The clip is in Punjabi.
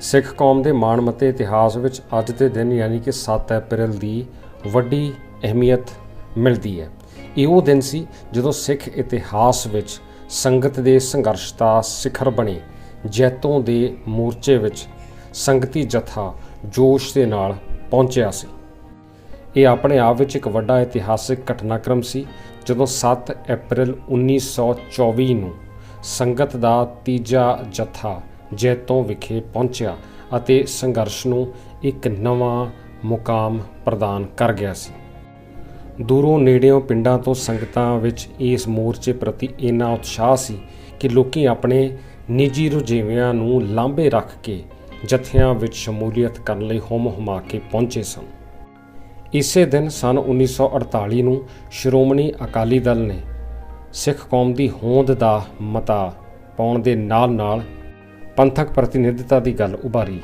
ਸਿੱਖ ਕੌਮ ਦੇ ਮਾਣਮੱਤੇ ਇਤਿਹਾਸ ਵਿੱਚ ਅੱਜ ਦੇ ਦਿਨ ਯਾਨੀ ਕਿ 7 ਅਪ੍ਰੈਲ ਦੀ ਵੱਡੀ ਅਹਿਮੀਅਤ ਮਿਲਦੀ ਹੈ। ਇਹ ਉਹ ਦਿਨ ਸੀ ਜਦੋਂ ਸਿੱਖ ਇਤਿਹਾਸ ਵਿੱਚ ਸੰਗਤ ਦੇ ਸੰਘਰਸ਼ ਦਾ ਸਿਖਰ ਬਣੇ। ਜੈਤੋਂ ਦੇ ਮੋਰਚੇ ਵਿੱਚ ਸੰਗਤੀ ਜਥਾ ਜੋਸ਼ ਦੇ ਨਾਲ ਪਹੁੰਚਿਆ ਸੀ। ਇਹ ਆਪਣੇ ਆਪ ਵਿੱਚ ਇੱਕ ਵੱਡਾ ਇਤਿਹਾਸਿਕ ਘਟਨਾਕ੍ਰਮ ਸੀ ਜਦੋਂ 7 ਅਪ੍ਰੈਲ 1924 ਨੂੰ ਸੰਗਤ ਦਾ ਤੀਜਾ ਜਥਾ ਜੈਤੋਂ ਵਿਖੇ ਪਹੁੰਚਿਆ ਅਤੇ ਸੰਘਰਸ਼ ਨੂੰ ਇੱਕ ਨਵਾਂ ਮੁਕਾਮ ਪ੍ਰਦਾਨ ਕਰ ਗਿਆ ਸੀ। ਦੂਰੋਂ ਨੇੜਿਓਂ ਪਿੰਡਾਂ ਤੋਂ ਸੰਗਤਾਂ ਵਿੱਚ ਇਸ ਮੋਰਚੇ ਪ੍ਰਤੀ ਇੰਨਾ ਉਤਸ਼ਾਹ ਸੀ ਕਿ ਲੋਕੀ ਆਪਣੇ ਨਿੱਜੀ ਰੁਝੇਵਿਆਂ ਨੂੰ ਲਾਂਭੇ ਰੱਖ ਕੇ ਜਥਿਆਂ ਵਿੱਚ ਸ਼ਮੂਲੀਅਤ ਕਰਨ ਲਈ ਹੁਮ ਹੁਮਾ ਕੇ ਪਹੁੰਚੇ ਸਨ। ਇਸੇ ਦਿਨ ਸਨ 1948 ਨੂੰ ਸ਼੍ਰੋਮਣੀ ਅਕਾਲੀ ਦਲ ਨੇ ਸਿੱਖ ਕੌਮ ਦੀ ਹੋਂਦ ਦਾ ਮਤਾ ਪਾਉਣ ਦੇ ਨਾਲ-ਨਾਲ ਪੰਥਕ ਪ੍ਰਤੀਨਿਧਤਾ ਦੀ ਗੱਲ ਉਭਾਰੀ।